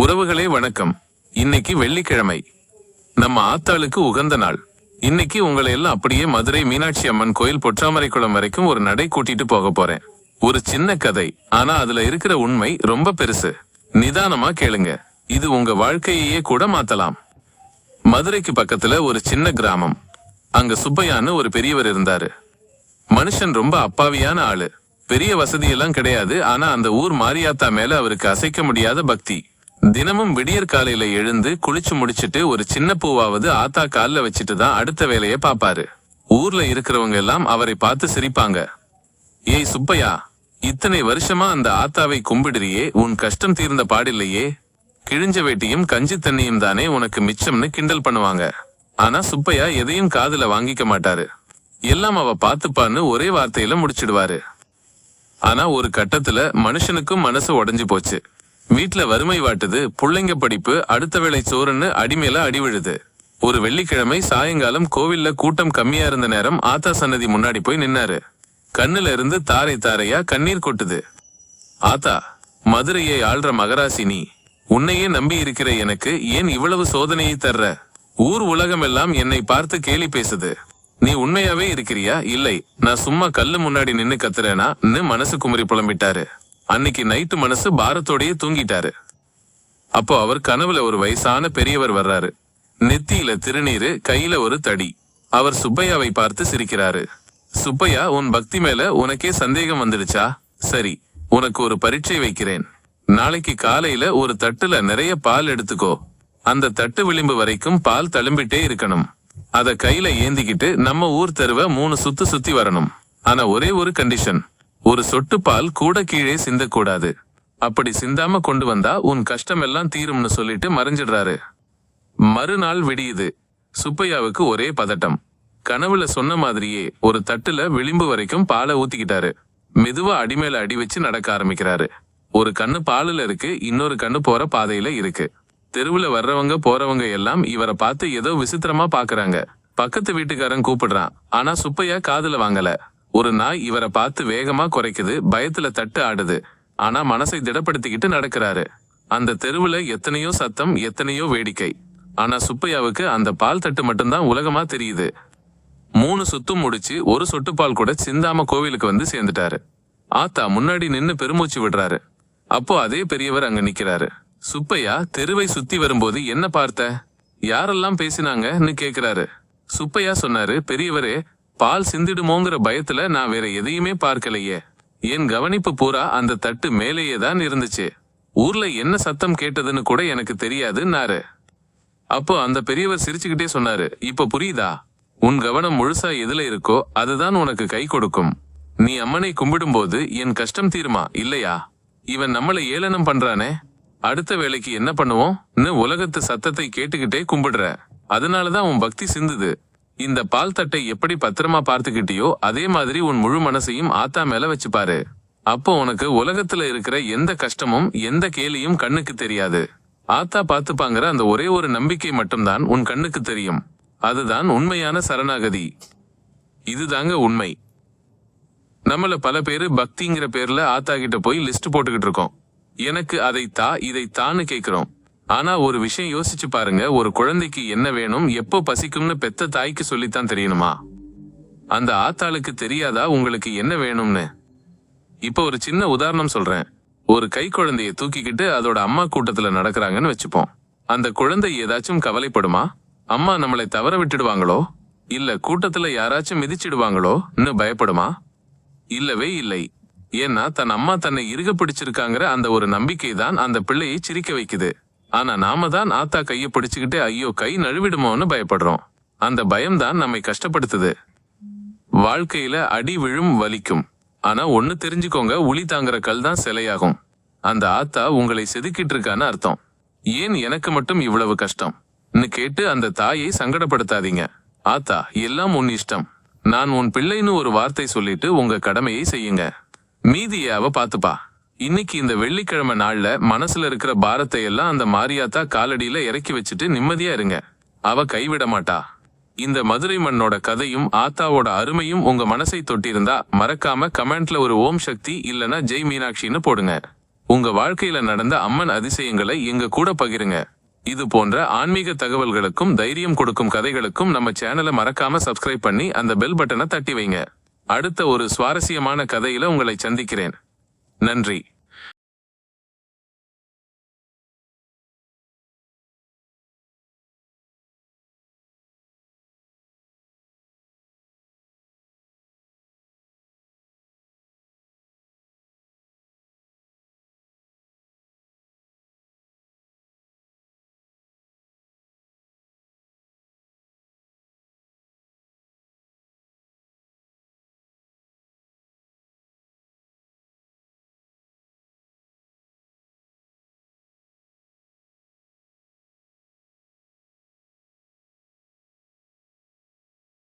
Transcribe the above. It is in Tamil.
உறவுகளே வணக்கம். இன்னைக்கு வெள்ளிக்கிழமை. நம்ம ஆத்தாளுக்கு உகந்த நாள். இன்னைக்கு உங்களை எல்லாம் அப்படியே மதுரை மீனாட்சி அம்மன் கோயில் பொற்றாமரைக்குளம் வரைக்கும் ஒரு நடை கூட்டிட்டு போக போறேன். ஒரு சின்ன கதை ஆனா அதுல இருக்கிற உண்மை ரொம்ப பெருசு. நிதானமா கேளுங்க. இது உங்க வாழ்க்கையையே கூட மாத்தலாம். மதுரைக்கு பக்கத்துல ஒரு சின்ன கிராமம். அங்க சுப்பையான்னு ஒரு பெரியவர் இருந்தாரு. மனுஷன் ரொம்ப அப்பாவியான ஆளு. பெரிய வசதியெல்லாம் கிடையாது ஆனா அந்த ஊர் மாரியாத்தா மேல அவருக்கு அசைக்க முடியாத பக்தி. தினமும் விடியற் காலையில எழுந்து குளிச்சு முடிச்சிட்டு ஒரு சின்ன பூவாவது ஆத்தா கால்ல வச்சுட்டு தான் அடுத்த வேலையை பாப்பாரு. ஊர்ல இருக்கிறவங்க எல்லாம் அவரை பார்த்து சிரிப்பாங்க. ஏய் சுப்பையா இத்தனை வருஷமா அந்த ஆத்தாவை கும்பிடுறியே உன் கஷ்டம் தீர்ந்த பாடில்லையே. கிழிஞ்ச வேட்டியும் கஞ்சி தண்ணியும் தானே உனக்கு மிச்சம்னு கிண்டல் பண்ணுவாங்க. ஆனா சுப்பையா எதையும் காதுல வாங்கிக்க மாட்டாரு. எல்லாம் அவ பாத்துப்பான்னு ஒரே வார்த்தையில முடிச்சிடுவாரு. ஆனா ஒரு கட்டத்துல மனுஷனுக்கும் மனசு உடஞ்சு போச்சு. வீட்டுல வறுமை வாட்டுது புள்ளைங்க படிப்பு அடுத்த வேளை சோறுன்னு அடிமேல அடி விழுது. ஒரு வெள்ளிக்கிழமை சாயங்காலம் கோவில்ல கூட்டம் கம்மியா இருந்த நேரம் ஆத்தா சன்னதி முன்னாடி போய் நின்னாரு. கண்ணுல இருந்து தாரை தாரையா கண்ணீர் கொட்டுது. ஆத்தா மதுரையை ஆள்ற மகராசி நீ உன்னையே நம்பி இருக்கிற எனக்கு ஏன் இவ்வளவு சோதனையை தர்ற? ஊர் உலகம் எல்லாம் என்னை பார்த்து கேலி பேசுது. நீ உண்மையாவே இருக்கிறியா? இல்லை. நான் சும்மா கல்லு முன்னாடி நின்னு கத்துறேனா? மனசு குமரி புலம்பிட்டாரு. அன்னைக்கு நைட்டு மனசு பாரத்தோடயே தூங்கிட்டாரு. அப்போ அவர் கனவுல ஒரு வயசான பெரியவர் வர்றாரு. நெத்தியில திருநீரு கையில ஒரு தடி. அவர் சுப்பையாவை பார்த்து சிரிக்கிறாரு. சுப்பையா உன் பக்தி மேல உனக்கே சந்தேகம் வந்துடுச்சா? சரி உனக்கு ஒரு பரீட்சை வைக்கிறேன். நாளைக்கு காலையில ஒரு தட்டுல நிறைய பால் எடுத்துக்கோ. அந்த தட்டு விளிம்பு வரைக்கும் பால் தழும்பிட்டே இருக்கணும். அத கையில ஏந்திக்கிட்டு நம்ம ஊர் தெருவ மூணு சுத்து சுத்தி வரணும். ஆனா ஒரே ஒரு கண்டிஷன் ஒரு சொட்டு பால் கூட கீழே சிந்தக்கூடாது. அப்படி சிந்தாம கொண்டு வந்தா உன் கஷ்டம் எல்லாம் தீரும்னு சொல்லிட்டு மறைஞ்சிடுறாரு. மறுநாள் விடியுது. சுப்பையாவுக்கு ஒரே பதட்டம். கனவுல சொன்ன மாதிரியே ஒரு தட்டுல விளிம்பு வரைக்கும் பாலை ஊத்திக்கிட்டாரு. மெதுவா அடிமேல அடி வச்சு நடக்க ஆரம்பிக்கிறாரு. ஒரு கண்ணு பாலுல இருக்கு இன்னொரு கண்ணு போற பாதையில இருக்கு. தெருவுல வர்றவங்க போறவங்க எல்லாம் இவரை பார்த்து ஏதோ விசித்திரமா பாக்குறாங்க. பக்கத்து வீட்டுக்காரன் கூப்பிடுறான். ஆனா சுப்பையா காதுல வாங்கல. ஒரு நாய் இவரை பார்த்து வேகமா குறைக்குது பயத்துல தட்டு ஆடுது. ஆனா மனசை திடப்படுத்திக்கிட்டு நடக்கிறாரு. அந்த தெருவுல எத்தனையோ சத்தம் எத்தனையோ வேடிக்கை. ஆனா சுப்பையாவுக்கு அந்த பால் தட்டு மட்டும்தான் உலகமா தெரியுது. மூணு சுத்தும் முடிச்சு ஒரு சொட்டு பால் கூட சிந்தாம கோவிலுக்கு வந்து சேர்ந்துட்டாரு. ஆத்தா முன்னாடி நின்னு பெருமூச்சு விடுறாரு. அப்போ அதே பெரியவர் அங்க நிக்கிறாரு. சுப்பையா தெருவை சுத்தி வரும்போது என்ன பார்த்த? யாரெல்லாம் பேசினாங்கன்னு கேக்குறாரு. சுப்பையா சொன்னாரு பெரியவரே பால் சிந்திடுமோங்கிற பயத்துல நான் வேற எதையுமே பார்க்கலையே. என் கவனிப்பு பூரா அந்த தட்டு மேலேயே தான் இருந்துச்சு. ஊர்ல என்ன சத்தம் கேட்டதுன்னு கூட எனக்கு தெரியாதுன்னாரு அப்போ அந்த பெரியவர் சிரிச்சுக்கிட்டே சொன்னாரு இப்ப புரியுதா? உன் கவனம் முழுசா எதுல இருக்கோ அதுதான் உனக்கு கை கொடுக்கும். நீ அம்மனை கும்பிடும்போது என் கஷ்டம் தீருமா இல்லையா? இவன் நம்மளை ஏளனம் பண்றானே. அடுத்த வேலைக்கு என்ன பண்ணுவோம்? உலகத்து சத்தத்தை கேட்டுக்கிட்டே கும்பிடுற. அதனாலதான் உன் பக்தி சிந்துது. இந்த பால் தட்டை எப்படி பத்திரமா பார்த்துக்கிட்டியோ அதே மாதிரி உன் முழு மனசையும் ஆத்தா மேல வச்சுப்பாரு. அப்போ உனக்கு உலகத்துல இருக்கிற எந்த கஷ்டமும் எந்த கேலியும் கண்ணுக்கு தெரியாது. ஆத்தா பார்த்துப்பாங்கிற அந்த ஒரே ஒரு நம்பிக்கை மட்டும்தான் உன் கண்ணுக்கு தெரியும். அதுதான் உண்மையான சரணாகதி. இதுதாங்க உண்மை. நம்மள பல பேரு பக்திங்கிற பேர்ல ஆத்தா கிட்ட போய் லிஸ்ட் போட்டுக்கிட்டு இருக்கோம். எனக்கு அதை தா இதை தான்னு கேக்குறோம். ஆனா ஒரு விஷயம் யோசிச்சு பாருங்க. ஒரு குழந்தைக்கு என்ன வேணும் எப்போ பசிக்கும்னு பெத்த தாய்க்கு சொல்லித்தான் தெரியணுமா? அந்த ஆத்தாளுக்கு தெரியாதா உங்களுக்கு என்ன வேணும்னு? இப்போ ஒரு சின்ன உதாரணம் சொல்றேன். ஒரு கை குழந்தைய தூக்கிக்கிட்டு அதோட அம்மா கூட்டத்துல நடக்கிறாங்கன்னு வச்சுப்போம். அந்த குழந்தை ஏதாச்சும் கவலைப்படுமா? அம்மா நம்மளை தவற விட்டுடுவாங்களோ? இல்ல கூட்டத்துல யாராச்சும் மிதிச்சிடுவாங்களோன்னு பயப்படுமா? இல்லவே இல்லை. ஏன்னா தன் அம்மா தன்னை இறுக பிடிச்சிருக்காங்கிற அந்த ஒரு நம்பிக்கை தான் அந்த பிள்ளையை சிரிக்க வைக்குது. ஆனா நாம தான் ஆத்தா கைய பிடிச்சுக்கிட்டு ஐயோ கை நழுவிடுமோன்னு பயப்படுறோம். அந்த பயம்தான் நம்மை கஷ்டப்படுத்துது. வாழ்க்கையில அடி விழும் வலிக்கும். ஆனா ஒண்ணு தெரிஞ்சுக்கோங்க உளி தாங்குற கல் தான் சிலையாகும். அந்த ஆத்தா உங்களை செதுக்கிட்டு இருக்கான்னு அர்த்தம். ஏன் எனக்கு மட்டும் இவ்வளவு கஷ்டம்னு கேட்டு அந்த தாயை சங்கடப்படுத்தாதீங்க. ஆத்தா எல்லாம் உன் இஷ்டம். நான் உன் பிள்ளைன்னு ஒரு வார்த்தை சொல்லிட்டு உங்க கடமையை செய்யுங்க. மீதியாவ பாத்துப்பா. இன்னைக்கு இந்த வெள்ளிக்கிழமை நாள்ல மனசுல இருக்கிற பாரத்தை எல்லாம் அந்த மாரியாத்தா காலடியில இறக்கி வச்சுட்டு நிம்மதியா இருங்க. அவ கைவிட மாட்டா. இந்த மதுரை மண்ணோட கதையும் ஆத்தாவோட அருமையும் உங்க மனசை தொட்டிருந்தா மறக்காம கமெண்ட்ல ஒரு ஓம் சக்தி இல்லனா ஜெய் மீனாட்சின்னு போடுங்க. உங்க வாழ்க்கையில நடந்த அம்மன் அதிசயங்களை எங்க கூட பகிருங்க. இது போன்ற ஆன்மீக தகவல்களுக்கும் தைரியம் கொடுக்கும் கதைகளுக்கும் நம்ம சேனலை மறக்காம சப்ஸ்கிரைப் பண்ணி அந்த பெல் பட்டனை தட்டி வைங்க. அடுத்த ஒரு சுவாரஸ்யமான கதையில உங்களை சந்திக்கிறேன். நன்றி.